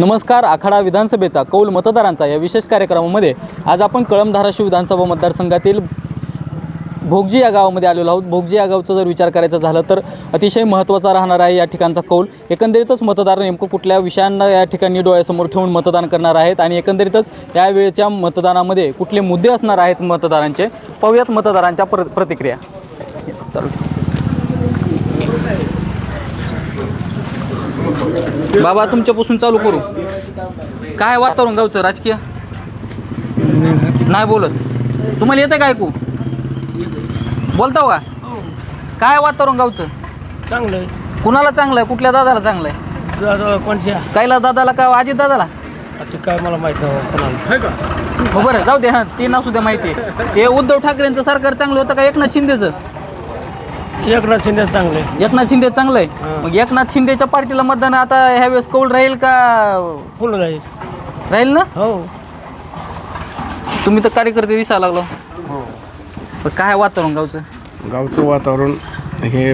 नमस्कार आखाडा विधानसभेचा कौल मतदारांचा या विशेष कार्यक्रमामध्ये आज आपण कळम धाराशिव विधानसभा मतदारसंघातील भोगजी या गावामध्ये आलेलो आहोत. भोगजी या गावचा जर विचार करायचा झाला तर अतिशय महत्त्वाचा राहणार आहे या ठिकाणचा कौल. एकंदरीतच मतदार नेमकं कुठल्या विषयांना या ठिकाणी डोळ्यासमोर ठेवून मतदान करणार आहेत आणि एकंदरीतच यावेळेच्या मतदानामध्ये कुठले मुद्दे असणार आहेत मतदारांचे? पाहूयात मतदारांच्या प्र प्रतिक्रिया. चालू बाबा तुमच्यापासून चालू करू. काय वातावरण गावचं? राजकीय? नाही बोलत. तुम्हाला येतं काय ऐकू? बोलताव का? काय वातावरण गावचं? चांगलं आहे कुणाला चांगलं आहे कुठल्या दादाला चांगलं आहे दादा कोणच्या? कायला दादाला का अजित दादाला? आता काय मला माहीत नाही कोणाला. हो बरं जाऊ दे हां ते नसू द्या माहिती हे उद्धव ठाकरेंचं सरकार चांगलं होतं का एकनाथ शिंदेचं? एकनाथ शिंदे चांगलं. आहे एकनाथ शिंदे चांगलं? आहे मग एकनाथ शिंदेच्या पार्टीला मतदान आता ह्यावेळेस कौल राहील का? फुल राहील? राहील ना? हो. तुम्ही तर कार्यकर्ते दिसायला लागलो. पण काय वातावरण गावचं? गावचं वातावरण हे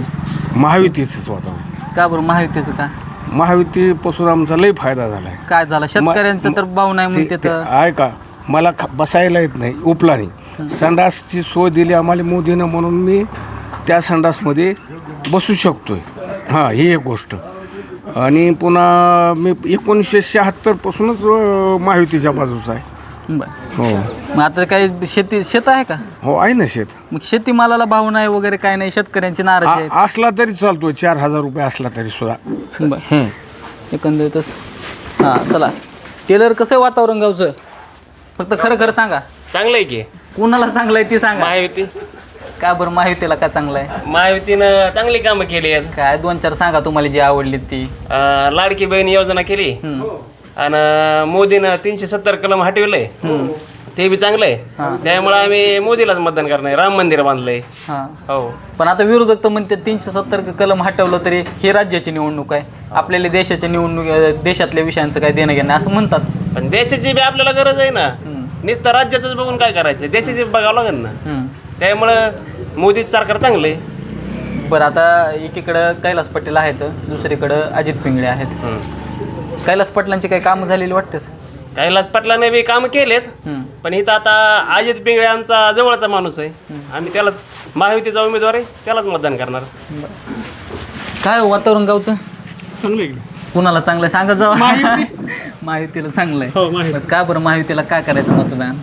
महायुतीचंच वातावरण. का बरं महायुतीचं का? महायुतीपासून आमचा लय फायदा झाला आहे काय झालं? शेतकऱ्यांचं तर भाव नाही म्हणते तर. आहे का? मला ख- बसायला येत नाही उपला नाही. संडासची सोय दिली आम्हाला मोदीनं म्हणून मी. त्या संडासमध्ये बसू शकतोय. हां ही एक गोष्ट. आणि पुन्हा मी एकोणीसशे शहात्तरपासूनच महायुतीच्या बाजूचा आहे. बरं. हो. मग आता काही शेती शेत आहे का? हो आहे ना शेत. मग शेतीमालाला भाव नाही वगैरे काय नाही शेतकऱ्यांची नाराजी आ- असला तरी चालतोय चार हजार रुपये असला तरी सुद्धा. बरं एकंदरीतच. हां चला. टेलर कसं आहे वातावरण गावचं? फक्त खरं खरं सांगा. चांगलं आहे की. कुणाला चांगलं आहे ते सांगा. महायुती. का बरं माहितीला का चांगलं आहे? महायुतीनं चांगली कामं केली आहेत. काय दोन चार सांगा तुम्हाला जी आवडली ती. अं, लाडकी बहीण योजना केली. आणि मोदीनं तीनशे सत्तर कलम हटवलंय. ते बी चांगलं आहे त्यामुळे आम्ही मोदीलाच मतदान करणार आहे. राम मंदिर बांधलंय. हां. हो. पण आता विरोधक तर म्हणते तीनशे सत्तर कलम हटवलं तरी हे राज्याची निवडणूक आहे. आपल्याला देशाच्या निवडणूक अं, देशातल्या विषयांचं काय देणं घेणं असं म्हणतात. पण देशाची बी आपल्याला गरज आहे ना. नुसतं राज्याचंच बघून काय करायचं देशाची बघावं लागेल ना. हम्म. त्यामुळं मोदी सरकार चांगलं आहे बरं आता एकीकडं कैलास पटेल आहेत दुसरीकडं अजित पिंगळे आहेत. हम्म. कैलास पटलांची काही कामं झालेली वाटतात? कैलास पाटलाने बी कामं केलेत हम्म. पण इथं आता अजित पिंगळे आमचा जवळचा माणूस आहे. आम्ही त्यालाच महायुतीचा उमेदवार आहे त्यालाच मतदान करणार. काय हो वातावरण गावचं? चांगलं आहे कुणाला चांगलं आहे? सांगा जावा. माहितीला चांगलं आहे. हो, का बरं माहितीला काय करायचं मतदान?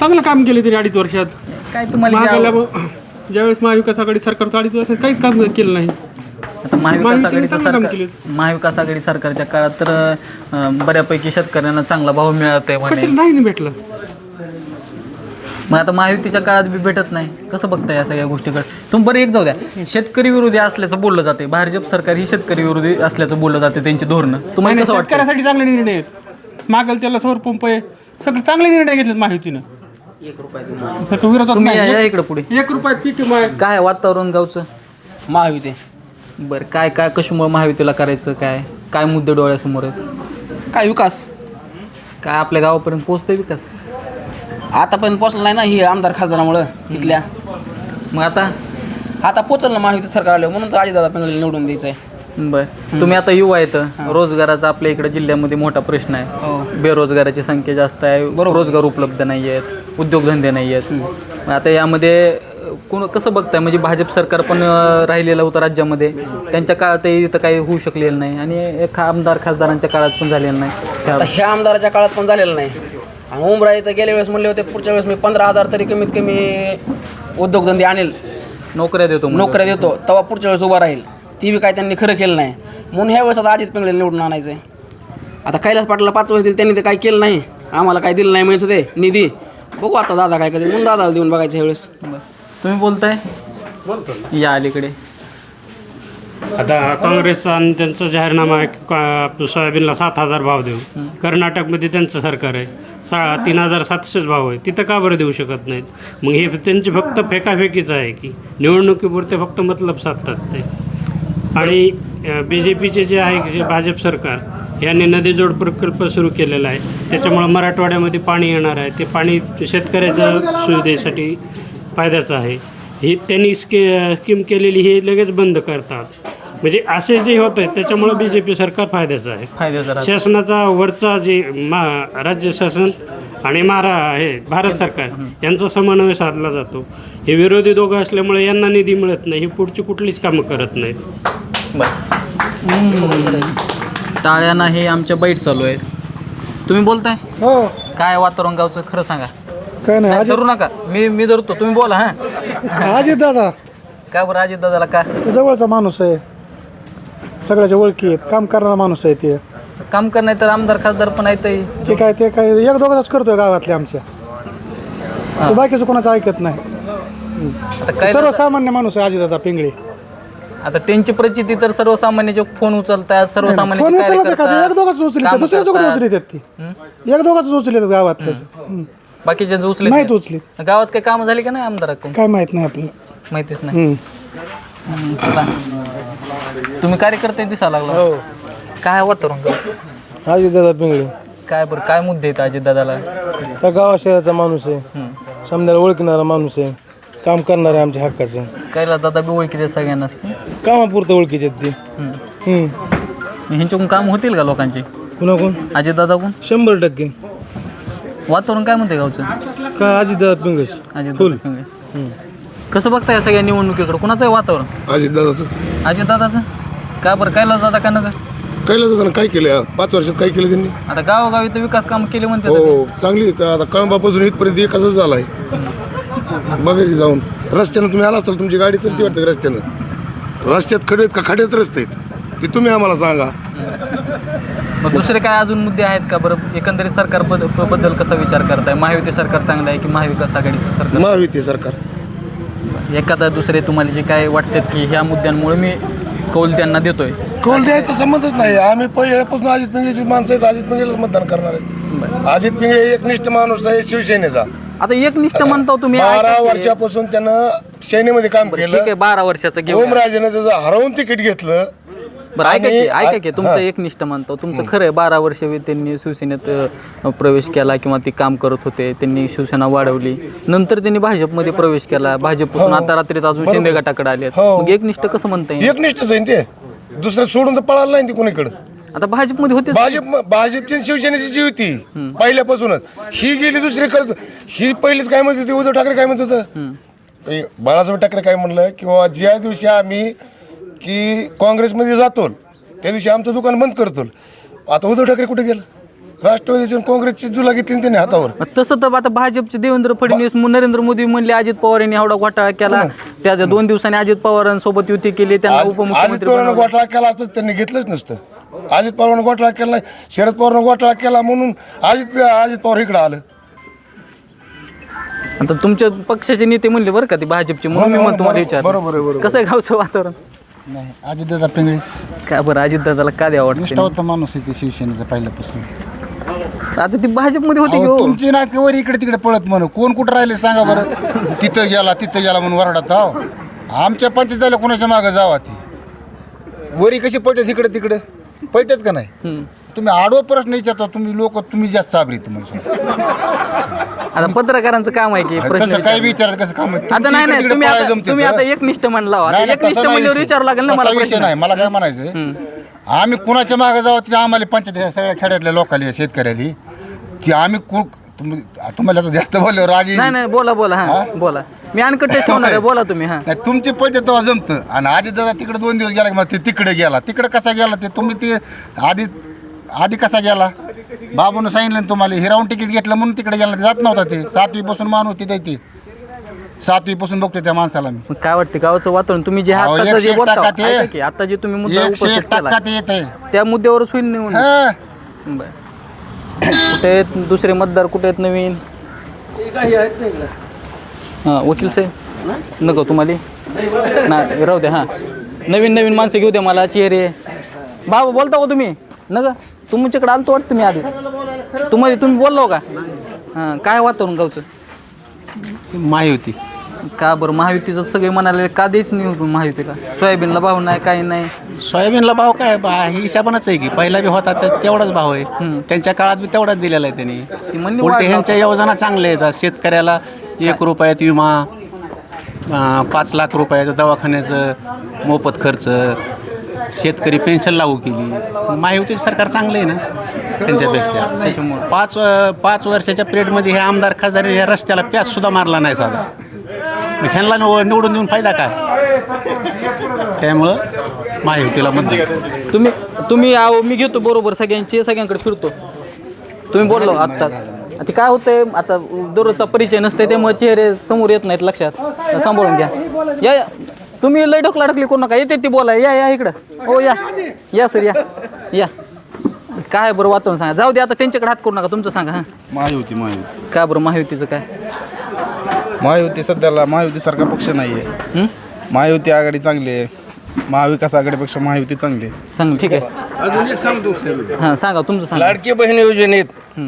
चांगलं काम केलं तरी अडीच वर्षात. काय तुम्हाला जे ज्यावेळेस महाविकास आघाडी सरकार होतं अडीच वर्षात काहीच काम केलं नाही. आता महाविकास महायुतीने आघाडीचं चांगलं काम सरकार केलं. महाविकास आघाडी सरकारच्या काळात तर अं, बऱ्यापैकी शेतकऱ्यांना चांगला भाव मिळत आहे म्हणे. कशाला नाही ना भेटलं? मग आता महायुतीच्या काळात बी भेटत नाही. कसं बघताय या सगळ्या गोष्टीकडे? तुम्ही बरं एक जाऊ द्या. शेतकरी विरोधी असल्याचं बोललं जाते भाजप सरकार ही शेतकरी विरोधी असल्याचं बोललं जाते त्यांची धोरणं. तुम्हाला नाही, कसं वाटतं शेतकऱ्यासाठी चांगले निर्णय आहेत. मागल त्याला सौर पंप आहे सगळे चांगले निर्णय घेतलेत तर विरोधात तुम्ही या- या नाही इकडे पुढे. एक रुपयात विमा आहे. काय वातावरण गावचं? महायुती. बरं काय काय कशामुळे महायुतीला करायचं काय? काय मुद्दे डोळ्यासमोर आहेत? काय विकास? काय आपल्या गावापर्यंत पोहोचतंय विकास? आता पण पोचला नाही ना ही आमदार खासदारामुळं इथल्या. मग आता? आता पोचल ना महायुती सरकार आलं म्हणून तर अजितदादा पण निवडून द्यायचं आहे बर. तुम्ही आता युवा आहेत. रोजगाराचा आपल्या इकडे जिल्ह्यामध्ये मोठा प्रश्न आहे. हो. बेरोजगाराची संख्या जास्त आहे. रोजगार उपलब्ध नाही आहेत. उद्योगधंदे नाही आहेत. आता यामध्ये कोण कसं बघताय? म्हणजे भाजप सरकार पण राहिलेलं होतं राज्यामध्ये. त्यांच्या काळातही इथं काही होऊ शकलेलं नाही. आणि एक आमदार खासदारांच्या काळात पण झालेलं नाही. ह्या आमदाराच्या काळात पण झालेलं नाही. आणि उमरा इथं गेल्या वेळेस म्हणले होते पुढच्या वेळेस मी पंधरा हजार तरी कमीत कमी उद्योगधंदे आणेल. नोकऱ्या देतो. नोकऱ्या देतो. तेव्हा पुढच्या वेळेस उभा राहील. ती बी काय त्यांनी खरं केलं नाही. म्हणून ह्या वेळेस आता अजित पिंगळे निवडून आणायचं आहे आता कैलास पाटला पाच वर्ष दिली त्यांनी ते काय केलं नाही. आम्हाला काय दिलं नाही म्हणत होते. निधी. बघू आता दादा काय कधी म्हणून दादाला देऊन बघायचं ह्यावेळेस. तुम्ही बोलताय? या अलीकडे. आता काँग्रेसचा आणि त्यांचा जाहीरनामा आहे की का- सोयाबीनला सात हजार भाव देऊ. कर्नाटकमध्ये त्यांचं सरकार आहे. सा तीन हजार सातशेच भाव आहे. तिथं का बरं देऊ शकत नाहीत? मग हे त्यांची फक्त फेकाफेकीच आहे की निवडणुकीपुरते फक्त मतलब साधतात ते आणि बी जे पीचे जे आहे जे भाजप सरकार यांनी नदीजोड प्रकल्प सुरू केलेला आहे. त्याच्यामुळं मराठवाड्यामध्ये पाणी येणार आहे. ते पाणी शेतकऱ्याच्या सुविधेसाठी फायद्याचं आहे. ही त्यांनी स्की स्कीम केलेली हे लगेच बंद करतात. म्हणजे असे जे होत आहे त्याच्यामुळे बी जे पी सरकार फायद्याचं आहे. फायद्याचं. शासनाचा वरचा जे मा राज्य शासन आणि महारा हे भारत सरकार यांचा समन्वय साधला जातो. हे विरोधी दोघं असल्यामुळे यांना निधी मिळत नाही ही पुढची कुठलीच कामं करत नाहीत. टाळ्यांना हे आमच्या बाईट चालू आहे तुम्ही बोलताय? हो. काय वातावरण गावचं? खरं सांगा. काय नाही नाही, धरू नका. मी मी धरतो. तुम्ही बोला हा. अजित दादा. काय बरं अजित दादाला का? जवळचा माणूस आहे. सगळ्याच्या ओळखी आहेत. काम करणारा माणूस आहे ते. काम करणार तर आमदार खासदार पण आहेत ते. काय ते काय एक दोघाच करतोय गावातल्या आमच्या तो बाकीचं कोणाचं ऐकत नाही. आता काय सर्वसामान्य माणूस आहे अजित दादा पिंगळे. आता त्यांची प्रचिती तर सर्वसामान्याचे फोन उचलतात सर्वसामान्य फोन उचलत का एक दोघाच उचलित दुसऱ्याच कुठे उचलित ती? एक दोघाच उचलित गावातलं. बाकीचे उचले नाहीत उचलीत. गावात काही काम झाली का नाही आमदाराकडून? काय माहीत नाही आपल्याला माहितीच नाही. हम्म. हम्म, चला. तुम्ही कार्यकर्ते दिसा लागला. हो. काय वातावरण गावचं? अजित दादा पिंगळे. काय बरं काय मुद्दे आहेत अजित दादाला त्या गावा शहराचा माणूस आहे. समजायला ओळखणारा माणूस आहे. काम करणार आहे आमच्या हक्काचं. कैलास दादा बी ओळखीचे सगळ्यांनाच कामापुरतं ओळखीचे आहेत ते. हम्म. हम्म. ह्यांच्याकडून काम होतील का लोकांचे? कुणा कोण अजित दादा कोण शंभर टक्के. वातावरण काय म्हणते गावचं? का अजित दादा पिंगळेच अजित दादा पिंगळे. कसं बघताय या सगळ्या निवडणुकीकडे? कुणाचं आहे वातावरण? अजित दादाचं अजित दादाचं का बरं कैलास दादा का नका? कैलास दादानं काय केलं? पाच वर्षात काय केलं त्यांनी? आता गावोगावी तर विकास काम केले म्हणते हो चांगली आहे. आता कळंबापासून इथपर्यंत एकच झाला आहे बघा की जाऊन रस्त्यानं तुम्ही आला असाल तुमची गाडी चलती वाटतं रस्त्यानं? रस्त्यात खडे आहेत का? खड्यात रस्ते आहेत. ते तुम्ही आम्हाला सांगा. मग दुसरे काय अजून मुद्दे आहेत का बरं? एकंदरीत सरकार बद- बद्दल कसा विचार करताय? महायुती सरकार चांगलं आहे की महाविकास आघाडीचं सरकार? महायुती सरकार. एखादा दुसरे तुम्हाला जे काय वाटतात की ह्या मुद्द्यांमुळे मी कौल त्यांना देतोय. कौल द्यायचा संबंधच नाही. आम्ही पहिल्यापासून अजित पिंगळेची माणसं आहेत अजित पिंगळेलाच मतदान करणार आहेत. अजित पिंगळे एकनिष्ठ माणूस आहे शिवसेनेचा. आता एकनिष्ठ म्हणता तुम्ही बारा वर्षापासून त्यानं सेनेमध्ये काम आहे केलं. बारा वर्षाचं ओमराजेनं त्याचं हरवून तिकीट घेतलं. बरं ऐका की ऐका की तुमचं हां. एकनिष्ठ म्हणतो. तुमचं खरं आहे बारा वर्ष त्यांनी शिवसेनेत अ, प्रवेश केला किंवा ते काम करत होते. त्यांनी शिवसेना वाढवली. नंतर त्यांनी भाजपमध्ये प्रवेश केला. भाजपपासून आता रात्रीत अजून शिंदे गटाकडे आले हो. मग एकनिष्ठ कसं म्हणता येईल? एकनिष्ठच आहे ना ते. दुसरं सोडून तर पळालं नाही ते कोणीकडं. आता भाजपमध्ये होते भाजप भाजपची आणि शिवसेनेची जी होती पहिल्यापासूनच. ही गेली दुसरीकडे ही पहिलीच काय म्हणत होती? उद्धव ठाकरे काय म्हणत होतं? बाळासाहेब ठाकरे काय म्हणलं? किंवा ज्या दिवशी आम्ही की काँग्रेसमध्ये जातो त्या दिवशी आमचं दुकान बंद करतो आता उद्धव ठाकरे कुठे गेलं? राष्ट्रवादीची काँग्रेसची जुला घेतली त्यांनी हातावर. तसं तर आता भाजपचे देवेंद्र फडणवीस नरेंद्र मोदी म्हणले अजित पवार यांनी एवढा घोटाळा केला. त्याच्या दोन दिवसांनी अजित पवारांसोबत युती केली त्यांना उपमुख्यमंत्री. घोटाळा केला तर त्यांनी घेतलंच नसतं. अजित पवारांना घोटाळा केला शरद पवारांना घोटाळा केला म्हणून अजित अजित पवार इकडे आलं. आता तुमच्या पक्षाचे नेते म्हणले बरं का ते भाजपचे म्हणून मी हो म्हणतो मला बरोबर- विचार बरोबर. कसं आहे गावचं वातावरण? नाही अजितदादा पिंगळेस. काय बरं अजित दादाला का द्यावं वाटतं निष्ठावंत माणूस आहे ते शिवसेनेचा पहिल्यापासून. आता ती भाजपमध्ये होती की अहो, हो? तुमची नातेवर इकडे तिकडे पळत म्हणून? कोण कुठं राहिले सांगा बरं. तिथं गेला तिथं गेला म्हणून वरडात आहो आमच्या पंचायत झाल्या कोणाच्या मागं जावा ती? वरी कशी पळतात इकडे तिकडे? पळतात का नाही? हम्म. तुम्ही आडवं प्रश्न विचारता तुम्ही लोक तुम्ही जास्त साबरी तुम्ही आता पत्रकारांचं काम आहे की प्रश्न तसं काय विचारणं. विचारत कसं काम आहे? आता नाही तुम्ही आता जमते तुम्ही तर. आता एकनिष्ठ म्हणला हो. आता नाही, नाही, एकनिष्ठ तसा नाही म्हणल्यावर विषय. विचारू लागेल ना तसा मला विषय प्रश्न. नाही मला काय म्हणायचं आम्ही कुणाच्या मागे जावं ते आम्हाला पंचायत ह्या सगळ्या खेड्यातल्या लोकांनी शेतकऱ्याली की आम्ही कु तुम्ही तुम्हाला आता जास्त बोलल्यावर राग येईल. नाही नाही बोला बोला हा? बोला मी अनकट ठेवणार आहे बोला तुम्ही हा नाही तुमची पैसे तेव्हा जमतं आणि आधी दादा तिकडे दोन दिवस गेला की मग ते तिकडे गेला तिकडे कसा गेला ते तुम्ही ते आधी आधी कसा गेला? बाबून सांगितलं ना तुम्हाला हिरावून तिकीट घेतलं म्हणून तिकडे गेला जात नव्हता ते. सातवीपासून माणूस तिथे ते. सातवीपासून बघतो त्या माणसाला मी. मग काय वाटतं गावाचं वातावरण? तुम्ही जे अहो, आता एकशे जे एक बोलता टक्का ते. ऐका की आता जे तुम्ही मुद्दा एकशे उपस्थित एक टक्का केला ते येत आहे. त्या मुद्द्यावरच होईल निवडणूक हा. बरं. कुठे आहेत? दुसरे मतदार कुठे आहेत नवीन? हां वकील साहेब. नको तुम्हाला. ना राहू द्या हां. नवीन नवीन माणसं घेऊ द्या मला चेहरे. बाबा बोलता का तुम्ही? नग तुमच्याकडे आलतो वाटतं मी आधी. तुम्हाला तुम्ही बोललो का? हां काय वातावरण गावचं? महायुती. का बरं? महायुतीचं सगळे म्हणाले का द्यायच नाही हो महायुतीला सोयाबीनला भाव नाही काही नाही. सोयाबीनला भाव काय? बा ही हिशाबानच आहे की पहिला बी होता तर तेवढाच भाव आहे. त्यांच्या काळात बी तेवढाच दिलेला आहे ती त्यांनी म्हणली उलटे वाढ ह्यांच्या योजना चांगल्या आहेत. शेतकऱ्याला एक रुपयात विमा अं, पाच लाख रुपयाचं दवाखान्याचं मोफत खर्च शेतकरी पेन्शन लागू केली. महायुतीचं सरकार चांगलं आहे ना त्यांच्यापेक्षा. पाच पाच वर्षाच्या पिरियडमध्ये हे आमदार खासदार या रस्त्याला प्याजसुद्धा मारला नाही साधा. मग ह्यांना निव- निवडून देऊन फायदा काय? त्यामुळं महायुतीला मत तुम्ही तुम्ही आहो मी घेतो बरोबर सगळ्यांची सगळ्यांकडे फिरतो. तुम्ही बोललो आत्ताच. ते काय होतंय? आता दररोजचा परिचय नसते त्यामुळे चेहरे समोर येत नाहीत लक्षात. सांभाळून घ्या. या या. तुम्ही लय ढोकला ढकली करू नका. येते ती बोला या या इकडं. हो या. या सर या. या. काय बरं वातावरण सांगा. जाऊ दे आता त्यांच्याकडे हात करू नका. तुमचं सांगा हां. महायुती महायुती. काय बरं महायुतीचं काय? महायुती सध्याला महायुतीसारखा पक्ष नाही आहे महायुती आघाडी चांगली आहे. महाविकास आघाडीपेक्षा महायुती चांगली आहे. सांग ठीक आहे. अजून एक सांगतो साहेब हां सांगा. तुमचं सांगा. लाडकी बहीण योजनेत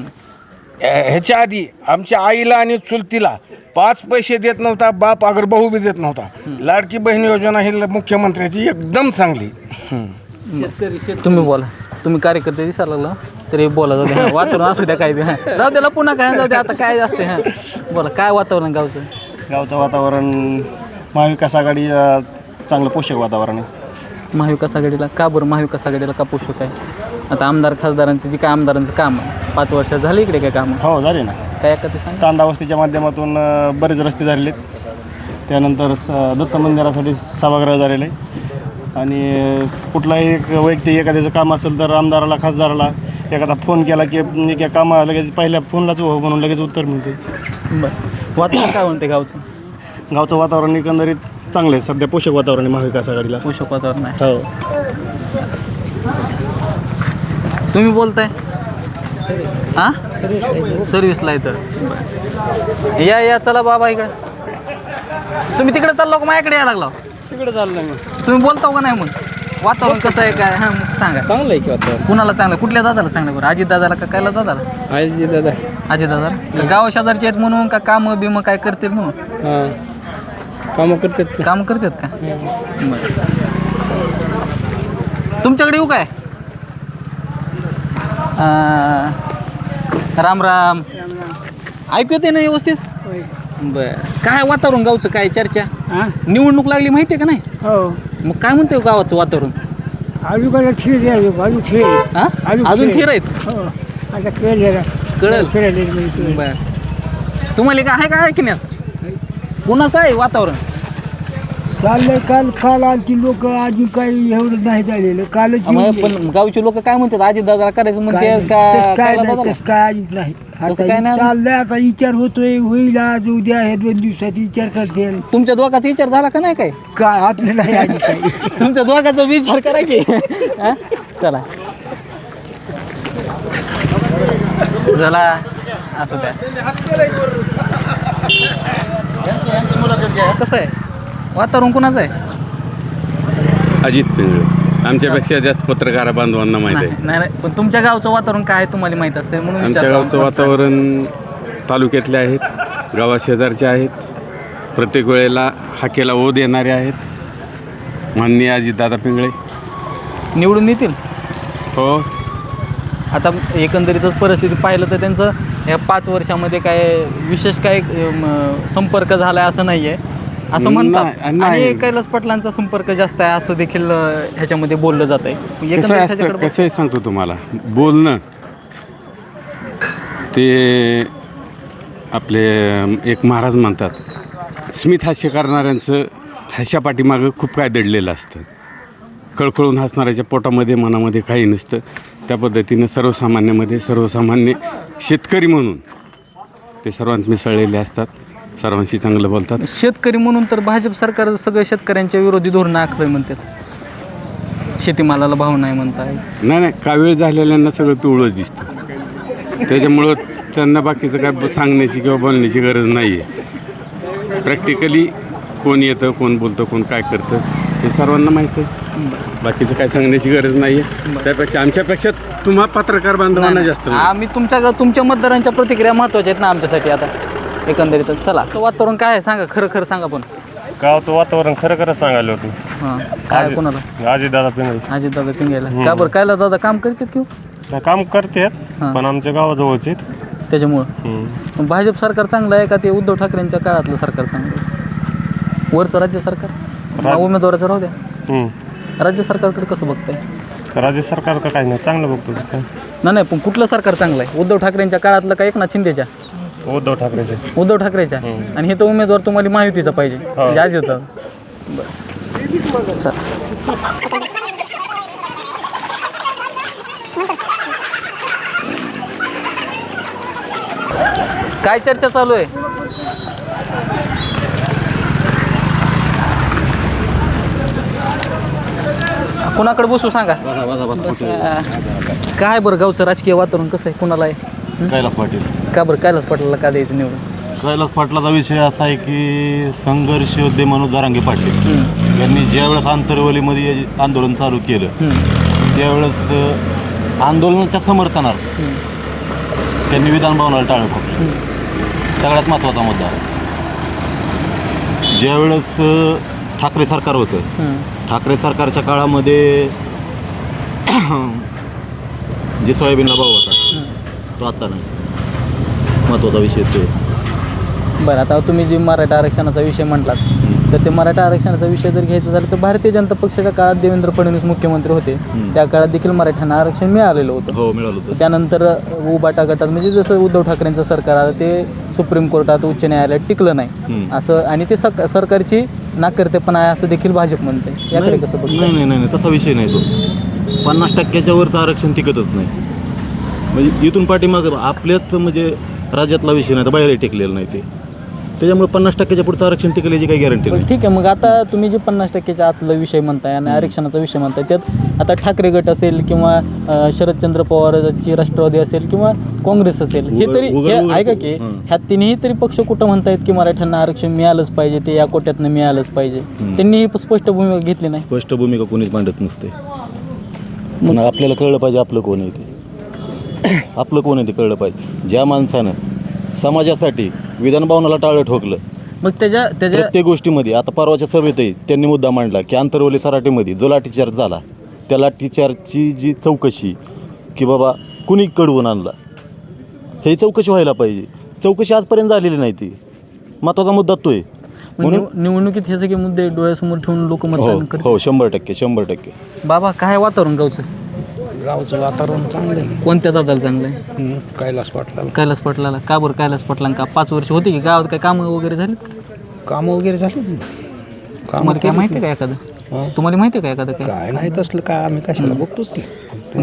ह्याच्या आधी आमच्या आईला आणि चुलतीला पाच पैसे देत नव्हता बाप अगर बहु बी देत नव्हता. लाडकी बहीण योजना ही मुख्यमंत्र्याची एकदम चांगली. तुम्ही बोला. तुम्ही कार्यकर्ते दिसायला लागला. तरी बोला जाऊ द्या वातावरण असू द्या काय बी. हां. जाऊ द्या पुन्हा काय जाऊ द्या आता काय असते हां. बोला काय वातावरण गावचं? गावचं वातावरण महाविकास आघाडी अ, चांगलं पोषक वातावरण आहे. महाविकास आघाडीला का बरं महाविकास आघाडीला का पोषक आहे? आता आमदार खासदारांचं जे काय आमदारांचं काम आहे पाच वर्षात झालं इकडे काय काम? हो झाले ना. काय एका ते सांग? तांडा वस्तीच्या माध्यमातून अ, बरेच रस्ते झालेले आहेत. त्यानंतर स- दत्त मंदिरासाठी सभागृह झालेलं आहे आणि कुठलाही एक वैयक्तिक एखाद्याचं काम असेल तर आमदाराला खासदाराला एखादा फोन केला की एका कामा लगेच पहिल्या फोनलाच हो म्हणून लगेच उत्तर मिळते. बरं. वातावरण काय म्हणते गावचं? गावचं वातावरण एकंदरीत चांगलं आहे. सध्या पोषक वातावरण आहे महाविकास आघाडीला. पोषक वातावरण आहे. हो. तुम्ही बोलताय? हां? सर्विसला येतं बरं. या या चला बाबा इकडे. तुम्ही तिकडे चाललो का? माझ्याकडे यायला लागला. तिकडे चाललं मग. तुम्ही बोलता का नाही मग? वातावरण कसं आहे काय? हां मग सांगा. चांगलं आहे की वातावरण. कुणाला चांगलं? कुठल्या दादाला चांगलं बरं? अजित दादाला का कायला दादाला? आजी दादा. अजित दादा. गाव शेजारचे आहेत म्हणून का कामं बिमं काय करतील म्हणून? हां. कामं करतात काम करतात का? बरं. तुमच्याकडे येऊ काय? अं, राम राम. ऐकू येते ना व्यवस्थित? बर. काय वातावरण गावचं? काय चर्चा? निवडणूक लागली माहिती आहे का नाही? हो. मग काय म्हणते गावाचं वातावरण? आजूबाजूला थिर आहे आहे. हा? अजून अजून थिर थिर आहेत? हो. आता कळेल जरा. कळल. फिरायला बर तुम्हाला काय आहे का ऐकण्यात? कुणाचं आहे वातावरण? चाललंय काल काल आलती लोक अजून काही एवढं नाही झालेलं. कालच येऊन पण गावचे लोक काय म्हणतात? आजी दादाला करायचं म्हणते काय का तसं काय कायला नाही दादाला? तसं काय नाही. आता काय नाही? चाललंय आता विचार होतोय होईल आज उद्या हे दोन दिवसात विचार करते तुमच्या दोघाचा विचार झाला का नाही काय काय आपल्याला नाही काही. तुमच्या दोघाचा विचार करा की. हा? चला. चला असू द्या. कसं आहे? वातावरण कुणाचं आहे? अजित पिंगळे. आमच्यापेक्षा जास्त पत्रकार बांधवांना माहीत आहे. नाही नाही पण तुमच्या गावचं वातावरण काय आहे तुम्हाला माहीत असते म्हणून आमच्या. गावचं वातावरण तालुक्यातले आहेत गावाशेजारचे आहेत. प्रत्येक वेळेला हाकेला ओढ येणारे आहेत. माननीय अजितदादा पिंगळे. निवडून येतील? हो. आता एकंदरीतच परिस्थिती पाहिलं तर त्यांचं या पाच वर्षामध्ये काय विशेष काय संपर्क झाला आहे असं नाही आहे असं म्हणतात. आणि कैलास पाटलांचा संपर्क जास्त आहे असं देखील ह्याच्यामध्ये बोललं जात आहे कसं सांगतो तुम्हाला. बोलणं. ते आपले एक महाराज म्हणतात स्मित हास्य करणाऱ्यांचं हास्या पाठीमागं खूप काय दडलेलं असतं. कळकळून हसणाऱ्याच्या पोटामध्ये मनामध्ये काही नसतं. त्या पद्धतीनं सर्वसामान्यामध्ये सर्वसामान्य शेतकरी म्हणून ते सर्वांत मिसळलेले असतात. सर्वांशी चांगलं बोलतात. शेतकरी म्हणून तर भाजप सरकार सगळं शेतकऱ्यांच्या विरोधी धोरणं आखलंय म्हणतात. शेतीमालाला भाव नाही म्हणताय. नाही नाही कावीळ झालेल्यांना सगळं पिवळंच दिसतं. त्याच्यामुळं त्यांना बाकीचं काय सांगण्याची किंवा बोलण्याची गरज नाही आहे प्रॅक्टिकली कोण येतं कोण बोलतं कोण काय करतं हे सर्वांना माहीत आहे. बाकीचं काय सांगण्याची गरज नाही आहे त्यापेक्षा आमच्यापेक्षा तुम्हा पत्रकार बांधवांना जास्त माहिती. आम्ही तुमच्या तुमच्या मतदारांच्या प्रतिक्रिया महत्त्वाच्या आहेत ना आमच्यासाठी आता. एकंदरीत चला तो वातावरण काय आहे? सांगा खरं खरं सांगा पण. गावचं वातावरण खरं खरं सांगायला होतं. हां काय कोणाला? अजित दादा पिंगळे. अजित दादा पिंगायला का बरं? कायला दादा? काम करतात किंवा काम करतात हां. पण आमच्या गावाजवळचे आहेत. त्याच्यामुळं? पण भाजप सरकार चांगलं आहे का ते उद्धव ठाकरेंच्या काळातलं सरकार चांगलं आहे? वरचं राज्य सरकार? उमेदवाराचं राहू द्या. राज्य सरकारकडे कसं बघताय? राज्य सरकार का काय नाही चांगलं बघतो काय नाही नाही पण कुठलं सरकार चांगलं आहे? उद्धव ठाकरेंच्या काळातलं का एकनाथ शिंदेच्या? उद्धव ठाकरेचे. उद्धव ठाकरेच्या. आणि हे तर उमेदवार तुम्हाला महायुतीचा पाहिजे. म्हणजे अजित बरं. चला. काय चर्चा चालू आहे? कुणाकडे बसू सांगा? बसा. काय बरं गावचं राजकीय वातावरण कसं आहे? कुणाला आहे? कैलास पाटील. का बरं कैलास पाटलाला का द्यायचं निवडून? कैलास पाटलाचा विषय असा आहे की संघर्ष योद्धे मनोज दारांगे पाटील. यांनी ज्यावेळेस आंतरवलीमध्ये आंदोलन चालू केलं त्यावेळेस अ, आंदोलनाच्या समर्थनार्थ त्यांनी विधान भवनाला टाळं ठोकलं सगळ्यात महत्त्वाचा मुद्दा. ज्यावेळेस अ, ठाकरे सरकार होतं ठाकरे सरकारच्या काळामध्ये जे सोयाबीनला भाव होता तो आत्ता नाही. महत्त्वाचा विषय तो. बरं आता तुम्ही जे मराठा आरक्षणाचा विषय म्हटलात तर ते मराठा आरक्षणाचा विषय जर घ्यायचा झाला तर भारतीय जनता पक्षाच्या काळात देवेंद्र फडणवीस मुख्यमंत्री होते. त्या काळात देखील मराठ्यांना आरक्षण मिळालेलं होतं. हो मिळालं होतं. त्यानंतर उबाटा गटात म्हणजे जसं उद्धव ठाकरेंचं सरकार आलं ते सुप्रीम कोर्टात उच्च न्यायालयात टिकलं नाही. असं आणि ते सक सरकारची नाकर्तेपणा आहे असं देखील भाजप म्हणते याकडे नाही कसं बघताय? नाही नाही नाही तसा विषय नाही तो. पन्नास टक्क्याच्या वरचं आरक्षण टिकतच नाही. म्हणजे इथून पाठीमागं आपल्याच म्हणजे राज्यातला विषय नाही तर बाहेरही टिकलेला नाही ते. त्याच्यामुळे पन्नास टक्क्याच्या पुढचं आरक्षण टिकल्याची काही गॅरंटी नाही. ठीक आहे मग आता तुम्ही जे पन्नास टक्क्याच्या आतला विषय म्हणताय आणि आरक्षणाचा विषय म्हणताय त्यात आता ठाकरे गट असेल किंवा अं, शरदचंद्र पवारची राष्ट्रवादी असेल किंवा काँग्रेस असेल हे उघड- तरी उघड- हे उघड- ऐका की हं. ह्या तिन्ही तरी पक्ष कुठं म्हणतायत की मराठ्यांना आरक्षण मिळालंच पाहिजे ते या कोट्यातनं मिळालंच पाहिजे? त्यांनी ही स्पष्ट भूमिका घेतली नाही. स्पष्ट भूमिका कोणीच मांडत नसते. आपल्याला कळलं पाहिजे आपलं कोण आहे ते. आपलं कोण आहे ते कळलं पाहिजे. ज्या माणसानं समाजासाठी विधानभवनाला टाळं ठोकलं. मग त्याच्या त्याच्या प्रत्येक गोष्टीमध्ये आता परवाच्या सभेतही त्यांनी मुद्दा मांडला की आंतरवली सराटीमध्ये जो लाठीचार्ज झाला त्या लाठीचार्जची जी चौकशी की बाबा कुणी कडवून आणला हे चौकशी व्हायला पाहिजे. चौकशी आजपर्यंत झालेली नाही ती. महत्त्वाचा मुद्दा तो आहे मग निव- निवडणुकीत हे सगळे मुद्दे डोळ्यासमोर ठेवून लोक हो मतदान करतात हो शंभर टक्के शंभर टक्के. बाबा काय वातावरण गावचं? गावचं वातावरण चांगलं आहे. कोणत्या दादाला चांगलं आहे? हम्म, कैलास पाटलाला. कैलास पाटलाला. का बरं कैलास पाटलांना का पाच वर्ष होती की गावात काय कामं वगैरे झाली? कामं वगैरे झाली तुम्हाला काय माहिती आहे का एखादं? तुम्हाला माहिती आहे का एखादं काय? काय नाही तसलं काय आम्ही कशाला बघतो ते.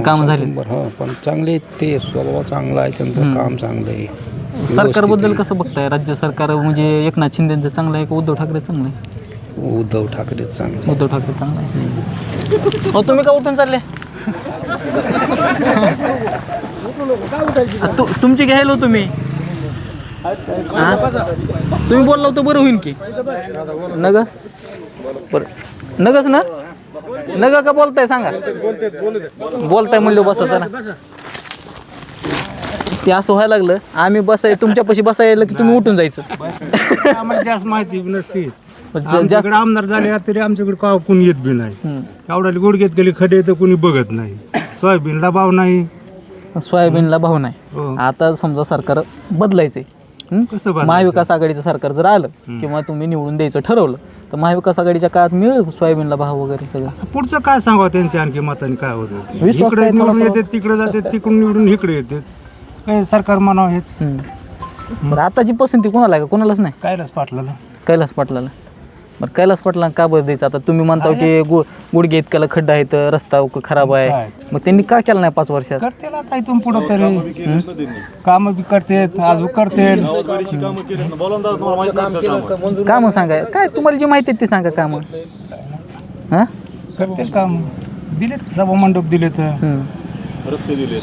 कामं झाली? हां पण चांगले आहेत ते. स्वभाव चांगला आहे त्यांचं काम चांगलं आहे. सरकारबद्दल कसं बघताय? राज्य सरकार म्हणजे एकनाथ शिंदेचं चांगलं आहे का उद्धव ठाकरे चांगलं आहे? उद्धव ठाकरे चांगले. उद्धव ठाकरे चांगलं आहे. हो तुम्ही का उठून चालले? तु- तुमची घ्यायला तुम्ही? हा? तुम्ही बोलला तर बरं होईल की. नग? बरं. नगच ना? नग का बोलताय सांगा. बोलताय म्हणलं बसायचं ना ते असं व्हायला लागलं. आम्ही बसाय तुमच्यापाशी बसायला की तुम्ही उठून जायचं. आम्हाला जास्त माहिती नसती. पण ज- आमच्याकडे आमदार झाले तरी आमच्याकडे का कोणी येत बी नाही. एवढ्याला गुडघ्यात गेले खडे तर कोणी बघत नाही. सोयाबीनला भाव नाही. सोयाबीनला भाव नाही. हो. आता समजा सरकार बदलायचंय. हं? कसं बदलायचं? महाविकास आघाडीचं सरकार जर आलं किंवा तुम्ही निवडून द्यायचं ठरवलं तर महाविकास आघाडीच्या काळात मिळेल सोयाबीनला भाव वगैरे सगळं? पुढचं काय सांगावं त्यांच्या आणखी मताने काय होतं इकडे निवडून थोडाफार? येतात तिकडे जातात तिकडून निवडून इकडे येतात. काय सरकार म्हणावं हे? हं. बरं आताची पसंती कोणाला आहे का? कोणालाच नाही? कायलाच पाटलाला. कैलास पाटलाला. बरं कैलास पाटलांना का बरं द्यायचं? आता तुम्ही म्हणता की गु गुडघे इतक्याला खड्डा आहे तर रस्ता खराब आहे? मग त्यांनी का केलं नाही पाच वर्षात? करतील आता इथून पुढं तरी. काम बी करतेत अजून करतील. का मग सांगा. काय तुम्हाला जी माहिती आहे ती सांगा का मग हां? करतील काम. दिलेत सभा मंडप दिलेत. हं. रस्ते दिले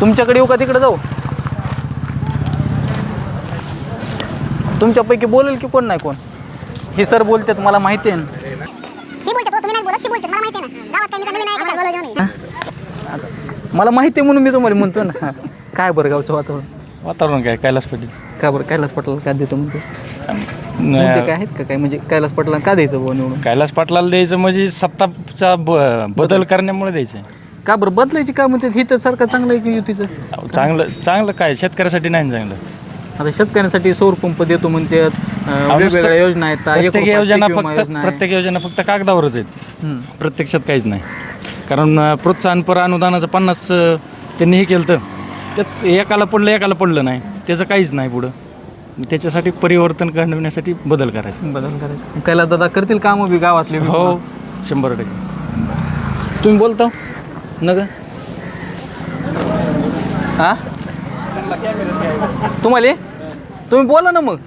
तुमच्याकडे येऊ का तिकडे जाऊ? तुमच्यापैकी बोलेल की कोण नाही कोण? ही सर बोलतात मला माहिती आहे ना. ही बोलते तुम्ही नाही बोलत बोलते मला माहिती आहे ना. गावात काही मी नवीन आहे का? बोलायचं नाही मला माहिती आहे म्हणून मी तुम्हाला म्हणतो ना. काय बरं गावचं वातावरण? वातावरण काय? कैलास पाटील. का बरं? कैलास पटेल काय देतो म्हणतो? मुद्दे काय आहेत का काय म्हणजे कैलास पाटला का द्यायचं बुवा निवडून? कैलास पाटलाला द्यायचं म्हणजे सत्ताचा ब बदल करण्यामुळे द्यायचं का बरं? बदलायची का म्हणते ही तर सरकार चांगलं आहे की युतीचं? चांगलं चांगलं काय? शेतकऱ्यासाठी नाही चांगलं? आता शेतकऱ्यांसाठी सौर पंप देतो म्हणते वेगवेगळ्या योजना आहेत. एक प्रत्येक योजना पीक विमा फक्त योजना आहे. प्रत्येक योजना फक्त कागदावरच आहेत. हम्म. प्रत्यक्षात काहीच नाही. कारण अं, प्रोत्साहनपर अनुदानाचं पन्नास अं, त्यांनी हे केलं तर त्यात एकाला पडलं एकाला पडलं नाही. त्याचं काहीच नाही पुढं. त्याच्यासाठी परिवर्तन करण्यासाठी बदल करायचा. बदल करायचं. कैलास दादा करतील कामं बी गावातले बी. हो. शंभर टक्के. तुम्ही बोलता? न ग हा? तुम्हाला? तुम्ही बोला ना मग.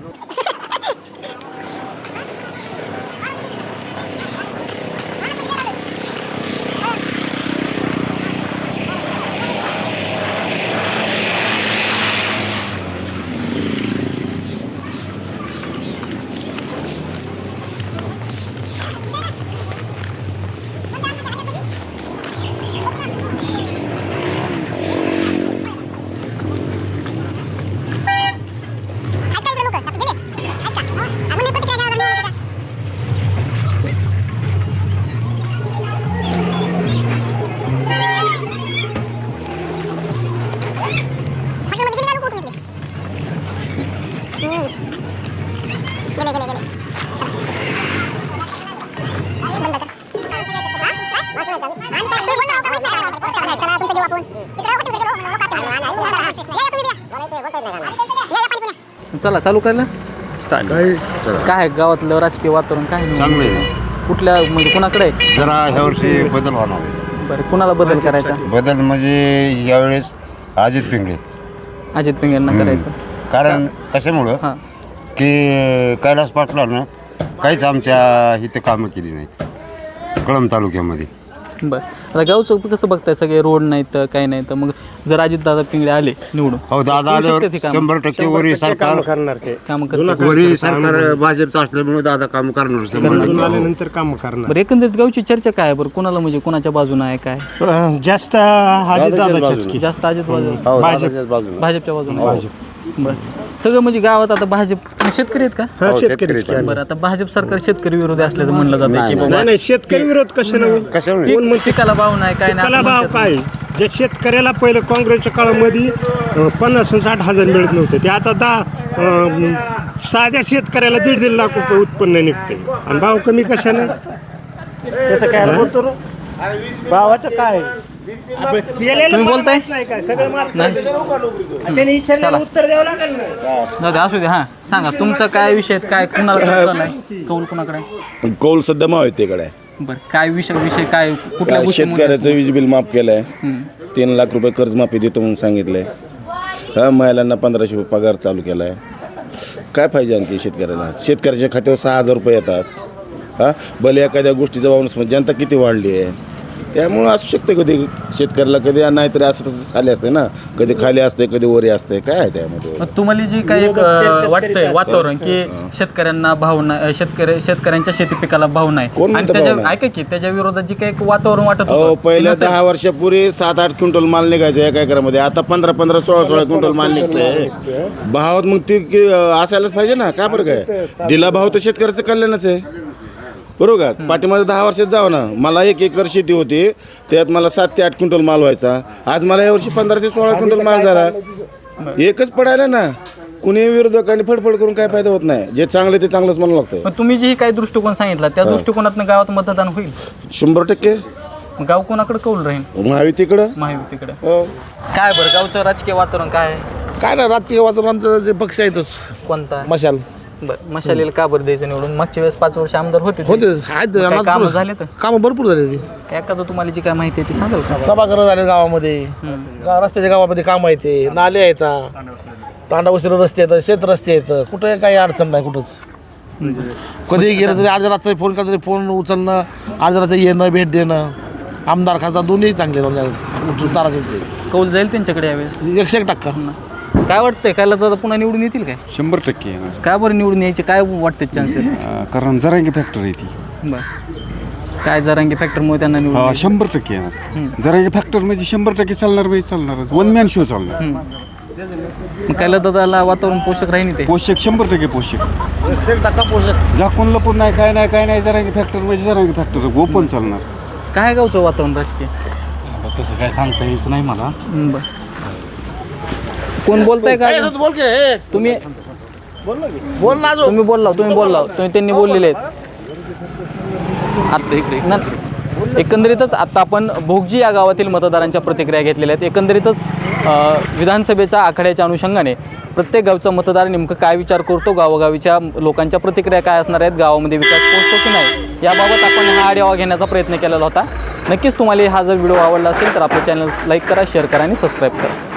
चला चालू करायला स्टार्ट काय आहे गावातलं राजकीय वातावरण? काय? चांगलं आहे. कुठल्या म्हणजे कुणाकडे आहे? जरा ह्या वर्षी बदल होणार आहे. बरं कुणाला बदल करायचा? बदल म्हणजे यावेळेस अजित पिंगळे. अजित पिंगेंना करायचं. कारण कशामुळं? हां. की कैलास पाटलानं काहीच आमच्या इथं कामं केली नाहीत. कळंब तालुक्यामध्ये. बरं. आता गावचं कसं बघताय सगळे रोड नाहीत काही नाही तर मग जर अजित दादा पिंगळे आले निवडून हो दादा आल्यावर? शंभर टक्के वरी सरकार करणार ते. कामं वरी सरकार भाजपचं असल्यामुळे दादा काम करणार शंभर टक्के. आल्यानंतर काम करणार. बरं एकंदरीत गावची चर्चा काय आहे बरं? कुणाला म्हणजे कुणाच्या बाजूने आहे काय? जास्त अजित दादाच्याच की. जास्त अजित बाजू हो, दादाच्याच बाजूने. भाजपच्या बाजूने. बरं. सगळं म्हणजे गावात आता भाजप शेतकरी आहेत का? हो, शेतकरी बरं आता भाजप सरकार शेतकरी विरोधी असल्याचं म्हणलं जातं. की बाबा नाही नाही. शेतकरी विरोध कशानं कशामुळे कोण म्हणते? पिकाला भाव नाही काय नाही त्याला असं भाव म्हणतात. काय? जे शेतकऱ्याला पहिलं काँग्रेसच्या काळामध्ये अं, पन्नास आणि साठ हजार मिळत नव्हते. ते आता दहा अं, साध्या शेतकऱ्याला दीड दीड लाख रुपये उत्पन्न निघते आणि भाव कमी कशाने? त्याचं काय बोलतो भावाचं काय? तुम्ही बोलताय? नाही असू दे हां. सांगा तुमचा काय विषय आहे? काय कुणाला कौल नाही? कौल कुणाकडे आहे? कौल सध्या आहे. बरं काय विषय विषय काय कुठल्या काय शेतकऱ्याचं वीज बिल माफ केलं आहे तीन लाख रुपये कर्जमाफी देतो म्हणून सांगितलंय हा महिलांना पंधराशे रुपये पगार चालू केला आहे काय पाहिजे आणखी शेतकऱ्याला? शेतकऱ्याच्या खात्यावर सहा हजार रुपये येतात. हा? भले एखाद्या गोष्टीचा वावणस जनता किती वाढली आहे? त्यामुळं असू शकते कधी शेतकऱ्याला कधी नाहीतरी असं तसं खाली असते ना. कधी खाली असते कधी वरी असते काय आहे त्यामध्ये? मग तुम्हाला जे काही एक अं, वाटतंय वातावरण की शेतकऱ्यांना भाव नाही शेतकरी शेतकऱ्यांच्या शेती पिकाला भाव नाही. कोण आणि म्हणतं भाव त्याच्या नाही? ऐका की त्याच्या विरोधात जे काही एक वातावरण वाटत अहो होतं, ते पहिल्या नसेल. दहा वर्षापूर्वी सात आठ क्विंटल माल निघायचा एका एकरामध्ये. आता पंधरा पंधरा सोळा सोळा क्विंटल माल निघतंय. भावात मग ती की, असायलाच पाहिजे ना. काय बरं काय? दिला भाव तर शेतकऱ्याचं कल्याणच आहे. बरोबर का? पाठीमध्ये दहा वर्षात जावं ना. मला एक एकर शेती होती. त्यात मला सात ते आठ क्विंटल माल व्हायचा. आज मला यावर्षी पंधरा ते सोळा क्विंटल माल झाला. एकच पडायला ना. कुणी विरोधकांनी फडफड करून काय फायदा होत नाही. जे चांगलं ते चांगलंच म्हणू लागतं मग तुम्ही जे काही दृष्टिकोन सांगितला त्या दृष्टिकोनातून गावात मतदान होईल? शंभर टक्के. मग गाव कोणाकडे कौल राहील? महायुतीकडं. महायुतीकडे हो. काय बरं गावचं राजकीय वातावरण काय आहे? काय ना राजकीय वातावरणाचा जे पक्ष आहे तोच. कोणता? मशाल. बरं मशालीला का बरं द्यायचं निवडून? मागच्या वेळेस पाच वर्ष आमदार होते होते. आहेत कामं झाले तर? कामं भरपूर झाले ती एखादं तुम्हाला जी काय माहिती आहे ती सांगाल का? सभागृह झाले गावामध्ये. गाव रस्त्याच्या गावामध्ये काम आहे ते. नाले आहेत तांडा उशिरा रस्ते आहेत शेत रस्ते आहेत. कुठे काही अडचण नाही कुठंच. कधीही गेलं तरी अर्ध्या रात्री फोन केला तरी फोन उचलणं अर्ध्या रात्री येणं भेट देणं. आमदार खासदार दोन्ही चांगले ताराचे कौल जाईल त्यांच्याकडे यावेळेस? एकशे एक टक्का. काय वाटतंय? काय दादा पुन्हा निवडून येतील काय? शंभर टक्के काय बरं निवडून यायचे? काय वाटते चान्सेस कारण जरांगी फॅक्टर आहे ती. बरं. काय जरांगी फॅक्टरमुळे त्यांना निवडून यायचं? शंभर टक्के येणार. जरांगी फॅक्टर म्हणजे शंभर टक्के चालणार म्हणजे चालणारच वन मॅन शो चालणार. मग कायला दादाला वातावरण पोषक राहील ते पोषक शंभर टक्के पोषक. टक्का पोषक? झाकून लपून नाही काय नाही काय नाही जरांगी फॅक्टर म्हणजे जरांगी फॅक्टर ओपन चालणार. काय गावचं वातावरण राजकीय? तसं काय सांगता यायचं नाही मला. बरं. कोण बोलताय का बोल के हे. तुम्ही बोल ना अजून. तुम्ही बोलला तुम्ही बोलला तुम्ही त्यांनी बोललेले आहेत. आता इकडे ना एकंदरीतच आता आपण भोगजी या गावातील मतदारांच्या प्रतिक्रिया घेतलेल्या आहेत. एकंदरीतच अ, विधानसभेच्या आखाड्याच्या अनुषंगाने प्रत्येक गावचा मतदार नेमकं काय विचार करतो? गावोगावीच्या लोकांच्या प्रतिक्रिया काय असणार आहेत? गावामध्ये विकास पोहोचतो की नाही? याबाबत आपण हा आढावा घेण्याचा प्रयत्न केलेला होता. नक्कीच तुम्हाला हा जर व्हिडिओ आवडला असेल तर आपलं चॅनल लाईक करा शेअर करा आणि सबस्क्राईब करा.